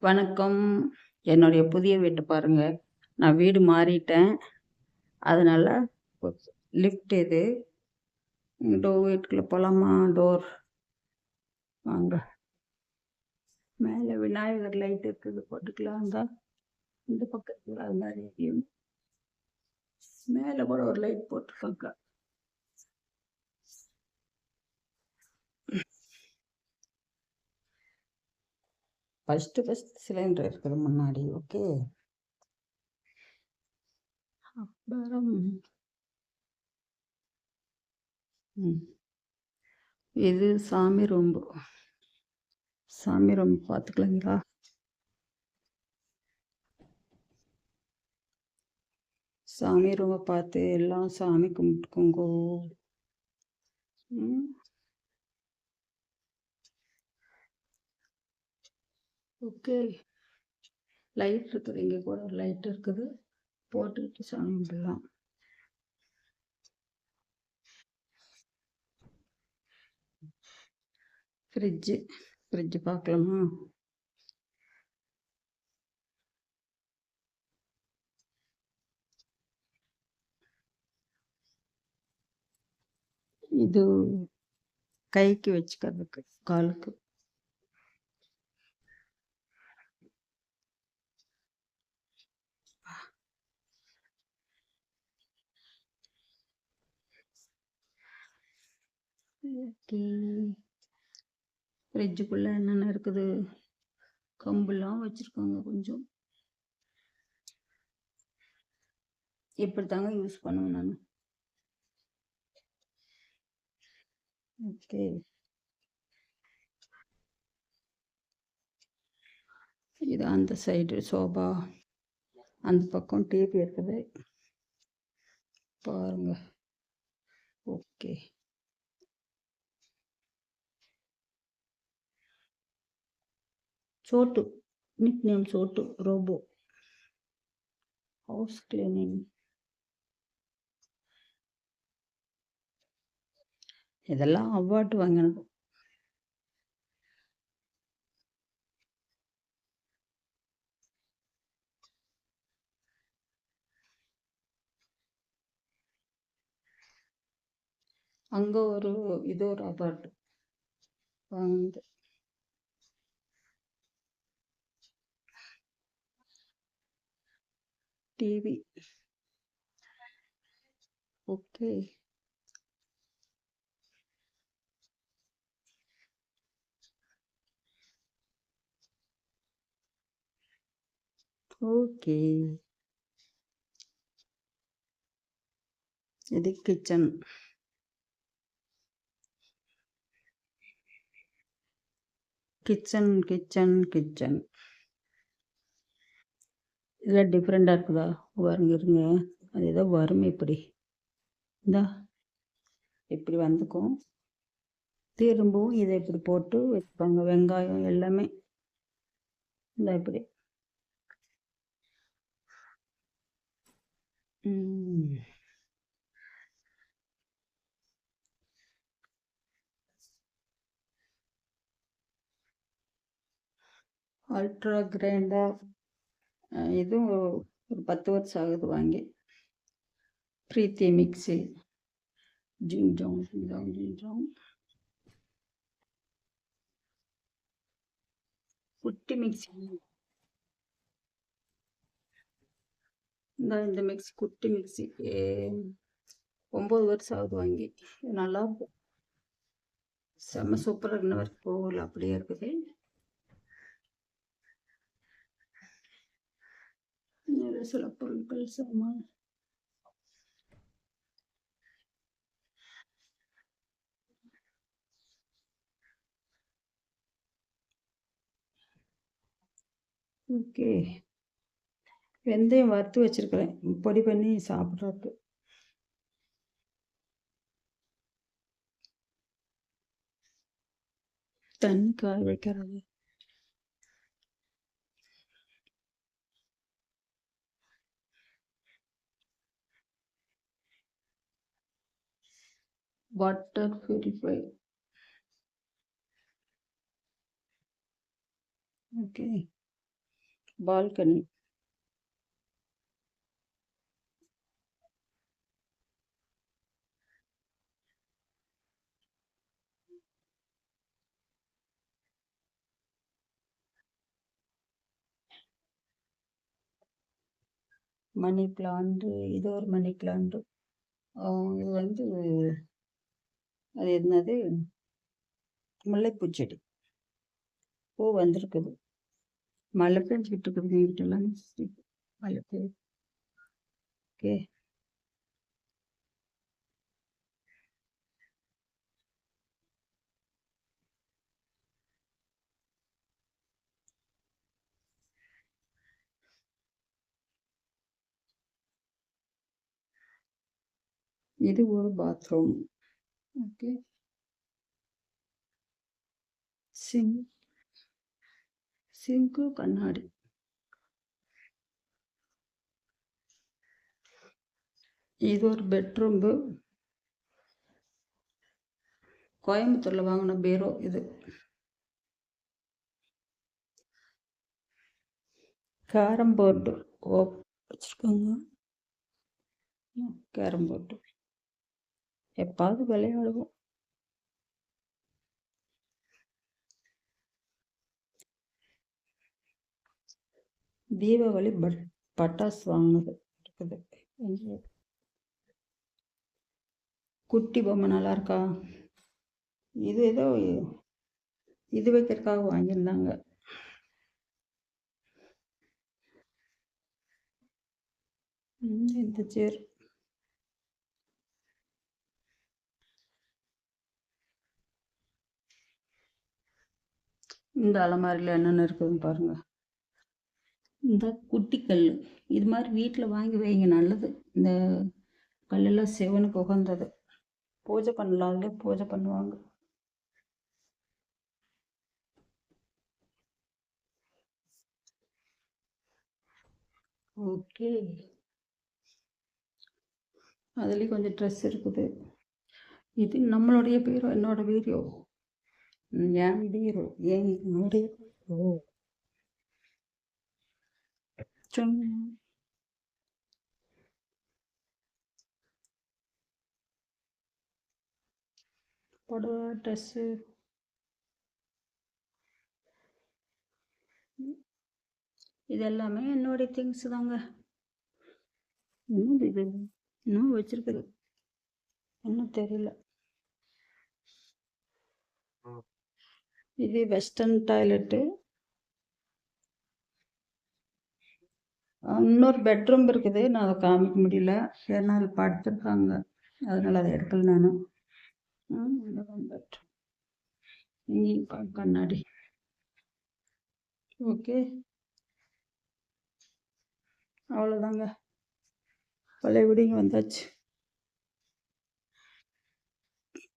வணக்கம். என்னுடைய புதிய வீட்டை பாருங்க. நான் வீடு மாறிட்டேன். அதனால லிஃப்ட் இது. டோர் வீட்டுக்குள்ளே போகலாமா டோர். வாங்க. மேலே விநாயகர் லைட் இருக்குது. போட்டுக்கலாம். தான் இந்த பக்கத்தில் அது மாதிரி மேலே கூட ஒரு லைட் போட்டிருக்காங்க ஃபஸ்ட்டு ஃபஸ்ட் சிலிண்டர் இருக்குது முன்னாடி ஓகே அப்புறம் இது சாமி ரொம்ப சாமி ரொம்ப பார்த்துக்கலாங்களா? சாமி ரொம்ப பார்த்து எல்லாம் சாமி கும்பிட்டுக்கோங்கோ. ஓகே. லைட் இருக்குது. இங்கே கூட ஒரு லைட் இருக்குது. போட்டுக்கிட்டு சாமி கும்பிடலாம் ஃப்ரிட்ஜு ஃப்ரிட்ஜு பார்க்கலாமா? இது கைக்கு வச்சுக்கிறதுக்கு காலுக்கு. ஓகே. ஃப்ரிட்ஜுக்குள்ளே என்னென்ன இருக்குது? கம்புலாம் வச்சுருக்காங்க கொஞ்சம். இப்படி தாங்க யூஸ் பண்ணுவேன் நான். ஓகே. இது அந்த சைடு சோபா. அந்த பக்கம் டிவி இருக்குது. பாருங்க. Okay. Chottu nick name Chottu robot house cleaning இதெல்லாம் அவார்டு வாங்கினது. அங்கே ஒரு இது ஒரு அவார்டு வாங்கினது. டிவி ஓகே ஓகே இது கிச்சன் கிச்சன் கிச்சன் கிச்சன் இதெல்லாம் டிஃப்ரெண்ட்டாக இருக்குதா? பாருங்க இருங்க. அது ஏதோ வரும் இப்படி. இந்தா. இப்படி வந்துக்கும். திரும்பவும் இதை இப்படி போட்டு வச்சுப்பாங்க. வெங்காயம் எல்லாமே. இந்த இப்படி. அல்ட்ரா கிரைண்டர் இதுவும் ஒரு பத்து வருஷம் ஆகுது வாங்கி. ப்ரீத்தி மிக்சி ஜிங்ஜாங் ஜிங் ஜோங் குட்டி மிக்சி இந்த இந்த மிக்சி குட்டி மிக்சி ஒம்பது வருஷம் ஆகுது வாங்கி. நல்லா இருக்கும். செம்ம சூப்பராக இன்ன வரைக்கும் போகல அப்படியே இருக்குது. சில பொருட்கள் சாமான் ஓகே வெந்தயம் வறுத்து வச்சிருக்கிறேன். பொடி பண்ணி சாப்பிட்றதுக்கு. தண்ணி காய வைக்கிறது. Water purify okay. Balcony money plant இது ஒரு மணி பிளான்ட்டு இது வந்து அது என்னது? முல்லைப்பூச்செடி. பூ வந்திருக்குது. மழை பெஞ்சுக்கிட்டு இருக்குது வீட்டெல்லாம். மழை பெய்யுது. ஓகே. இது ஒரு பாத்ரூம் ஓகே சிங் சிங்கு கண்ணாடி இது ஒரு பெட்ரூம்பு கோயம்புத்தூரில் வாங்கின பீரோ இது. கேரம் போர்டு ஓ வச்சுருக்கோங்க. கேரம் போர்டு எப்பாவது விளையாடுவோம் தீபாவளி பட் பட்டாசு வாங்கினது இருக்குது. குட்டி பொம்மை நல்லா இருக்கா? இது ஏதோ இது வைக்கிறதுக்காக வாங்கியிருந்தாங்க. இந்த சேர். இந்த அலமாரியில் என்னென்ன இருக்குதுன்னு பாருங்கள் இந்த குட்டி கல் இது மாதிரி வீட்டில் வாங்கி வைங்க நல்லது. இந்த கல்லெல்லாம் சிவனுக்கு உகந்தது. பூஜை பண்ணலாம் பூஜை பண்ணுவாங்க. ஓகே. அதுலேயும் கொஞ்சம் ட்ரெஸ் இருக்குது. இது நம்மளுடைய பீரோ என்னோட வீடியோ? பீரோ என்னுடைய பீரோ புடவை ட்ரெஸ்ஸு இது எல்லாமே என்னுடைய திங்ஸ் தாங்க. என்னது இது இன்னும் வச்சிருக்குது. இன்னும் தெரியல. இது வெஸ்டர்ன் டாய்லெட்டு இன்னொரு பெட்ரூம் இருக்குது. நான் அதை காமிக்க முடியல. ஏன்னா அது படுத்துருக்காங்க அதனால் அதை எடுக்கல நானும் பெட்ரூம் இங்கேயும் கண்ணாடி. ஓகே. அவ்வளோதாங்க பழைய விடிங்க வந்தாச்சு.